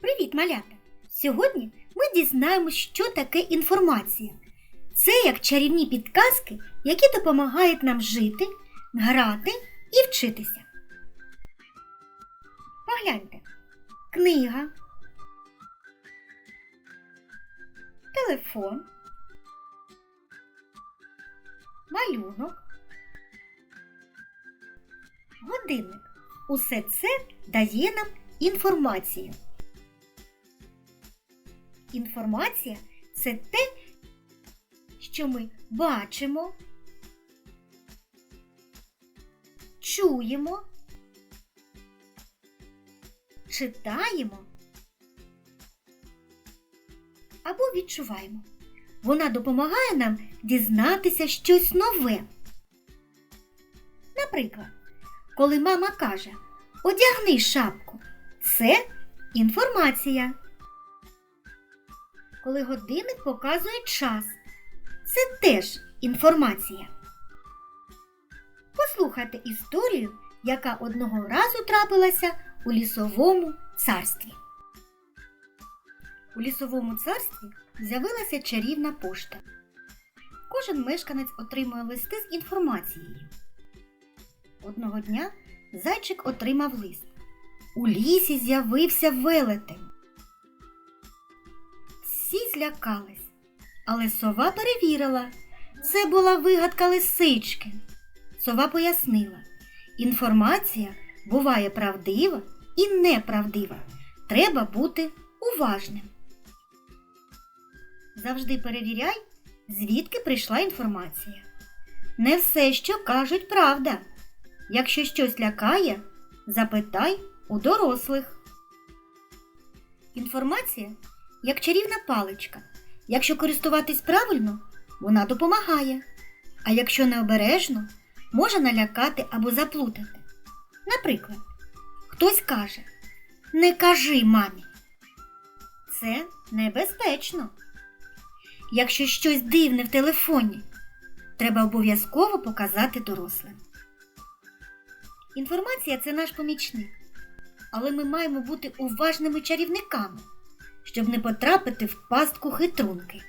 Привіт, малята! Сьогодні ми дізнаємось, що таке інформація. Це як чарівні підказки, які допомагають нам жити, грати і вчитися. Погляньте. Книга, телефон, малюнок, годинник. Усе це дає нам інформацію. Інформація це те, що ми бачимо, чуємо, читаємо або відчуваємо. Вона допомагає нам дізнатися щось нове. Наприклад, коли мама каже Одягни шапку, це інформація. Коли годинник показує час, це теж інформація. Послухайте історію, яка одного разу трапилася у лісовому царстві. У лісовому царстві з'явилася чарівна пошта. Кожен мешканець отримує листи з інформацією. Одного дня зайчик отримав лист. У лісі з'явився велетень. Злякались, але сова перевірила. Це була вигадка лисички. Сова пояснила, інформація буває правдива і неправдива. Треба бути уважним. Завжди перевіряй, звідки прийшла інформація. Не все, що кажуть, правда. Якщо щось лякає, запитай у дорослих. Інформація як чарівна паличка. Якщо користуватись правильно, вона допомагає. А якщо необережно, може налякати або заплутати. Наприклад, хтось каже Не кажи мамі. Це небезпечно. Якщо щось дивне в телефоні, треба обов'язково показати дорослим. Інформація це наш помічник, але ми маємо бути уважними чарівниками, щоб не потрапити в пастку хитрунки.